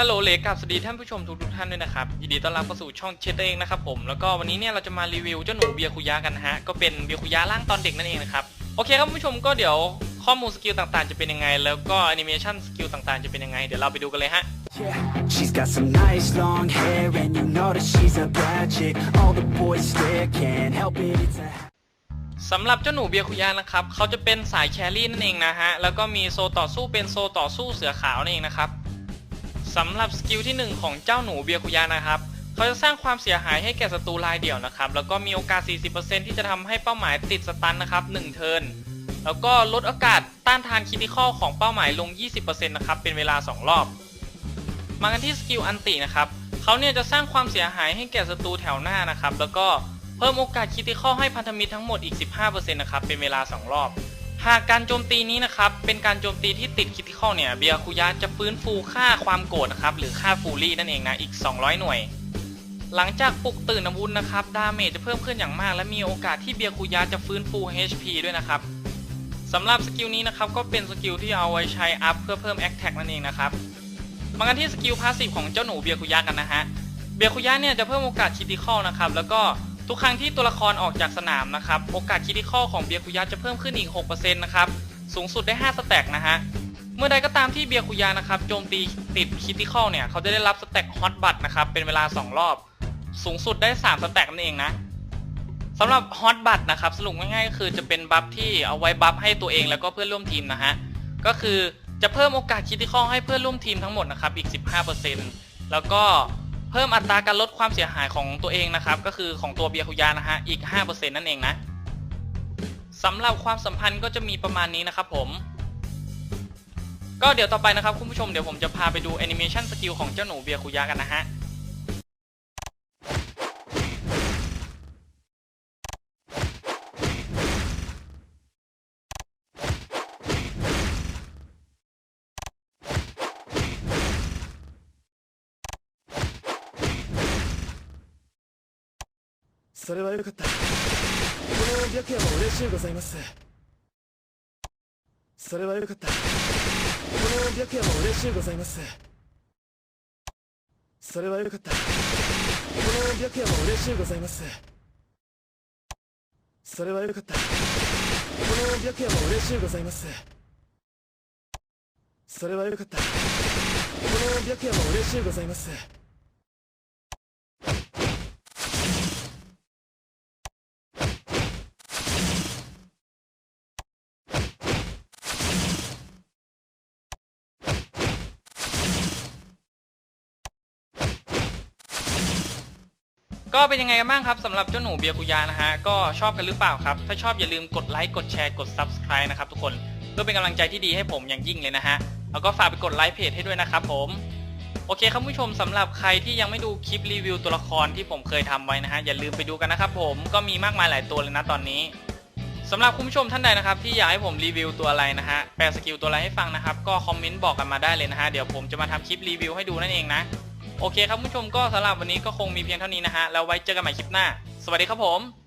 ฮัลโหลเลกับสวัสดีท่านผู้ชมทุกทุกๆท่านด้วยนะครับยินดีต้อนรับเข้าสู่ช่องเชตเองนะครับผมแล้วก็วันนี้เนี่ยเราจะมารีวิวเจ้าหนูเบียคุยะกันนะฮะก็เป็นเบียคุยะร่างตอนเด็กนั่นเองนะครับโอเคครับผู้ชมก็เดี๋ยวข้อมูลสกิลต่างๆจะเป็นยังไง แล้วก็แอนิเมชันสกิลต่างๆจะเป็นยังไงเดี๋ยวเราไปดูกันเลยฮะ Yeah, she's got some nice long hair, and you know that she's a bad chick. All the boys stare, can't help it, it's a. สำหรับเจ้าหนูเบียคุยะนะครับเขาจะเป็นสายแครี่นั่นเองนะฮะแล้วก็มีโซต่อสู้เป็นโซต่อสู้เสือขาวนั่นเองนะครับ สำหรับสกิลที่หนึ่งของเจ้าหนูเบียคุยะนะครับ เขาจะสร้างความเสียหายให้แก่ศัตรูรายเดี่ยวนะครับ แล้วก็มีโอกาส 40%ที่จะทำให้เป้าหมายติดสตันนะครับ1เทิร์น แล้วก็ลดโอกาสต้านทานคิติคอลของเป้าหมายลง 20%นะครับ เป็นเวลา 2 รอบ มากันที่สกิลอันตินะครับ เขาเนี่ยจะสร้างความเสียหายให้แก่ศัตรูแถวหน้านะครับ แล้วก็เพิ่มโอกาสคิติคอลให้พันธมิตรทั้งหมดอีก 15%นะครับ เป็นเวลา 2 รอบ หากการโจมตีนี้นะครับเป็นการโจมตีที่ติดคิติคอลเนี่ยเบียคุยะจะฟื้นฟูค่าความโกรธนะครับหรือค่าฟูรี่นั่นเองนะอีก 200 หน่วย หลังจากปลุกตื่นอาวุธนะครับดาเมจจะเพิ่มขึ้นอย่างมาก และมีโอกาสที่เบียคุยะจะฟื้นฟู HP ด้วยนะครับสำหรับสกิลนี้นะครับก็เป็นสกิลที่เอาไว้ใช้อัพเพื่อเพิ่ม Attack นั่นเองนะครับมากันที่สกิลพาสซีฟของเจ้าหนูเบียคุยะกันนะฮะเบียคุยะเนี่ยจะเพิ่มโอกาสคิติคอลนะครับแล้วก็ ทุกครั้งที่ตัวละครออกจากสนามนะครับ โอกาสคิติคอของเบียคุยะจะเพิ่มขึ้นอีก 6%นะครับ สูงสุดได้ 5 สแต็กนะฮะ เมื่อใดก็ตามที่เบียคุยะนะครับโจมตีติดคิติคอเนี่ย เขาจะได้รับสแต็กฮอตบัตนะครับ เป็นเวลา 2 รอบ สูงสุดได้ 3 สแต็กนั่นเองนะสำหรับฮอตบัตนะครับสรุปง่ายๆก็คือจะเป็นบัฟที่เอาไว้บัฟให้ตัวเองแล้วก็เพื่อนร่วมทีมนะฮะ ก็คือจะเพิ่มโอกาสคิติคอให้เพื่อนร่วมทีมทั้งหมดนะครับอีก 15%แล้วก็ พิ่มอัตราการลดความเสียหายของตัวเองนะครับ ก็คือของตัวเบียร์คุยานะฮะอีก 5%นั่นเองนะสำหรับความสัมพันธ์ก็จะมีประมาณนี้นะครับผม ก็เดี๋ยวต่อไปนะครับคุณผู้ชมเดี๋ยวผมจะพาไปดูแอนิเมชันสกิลของเจ้าหนูเบียร์คุยากันนะฮะ それはよかった。この白夜も嬉しゅうございます。それはよかった。この白夜も嬉しゅうございます。それはよかった。この白夜も嬉しゅうございます。それはよかった。この白夜も嬉しゅうございます。それはよかった。この白夜も嬉しゅうございます。 ก็เป็นยังไงกันบ้างครับสำหรับเจ้าหนูเบียกุยานะฮะก็ชอบกันหรือเปล่าครับ ถ้าชอบอย่าลืมกดไลค์กดแชร์กด Subscribe นะครับทุกคนเพื่อเป็นกำลังใจที่ดีให้ผมอย่างยิ่งเลยนะฮะแล้วก็ฝากไปกดไลค์เพจให้ด้วยนะครับผมโอเคครับผู้ชมสำหรับใครที่ยังไม่ดูคลิปรีวิวตัวละครที่ผมเคยทำไว้นะฮะอย่าลืมไปดูกันนะครับผมก็มีมากมายหลายตัวเลยนะตอนนี้สำหรับคุณผู้ชมท่านใดนะครับที่อยากให้ผมรีวิวตัวอะไรนะฮะแปลสกิลตัวอะไรให้ฟังนะครับก็คอมเมนต์บอกกันมาได้เลยนะฮะเดี๋ยวผมจะมาทำคลิปรีวิวให้ดูนั่นเองนะ โอเคครับผู้ชมก็สำหรับวันนี้ก็คงมีเพียงเท่านี้นะฮะแล้วไว้เจอกันใหม่คลิปหน้า สวัสดีครับผม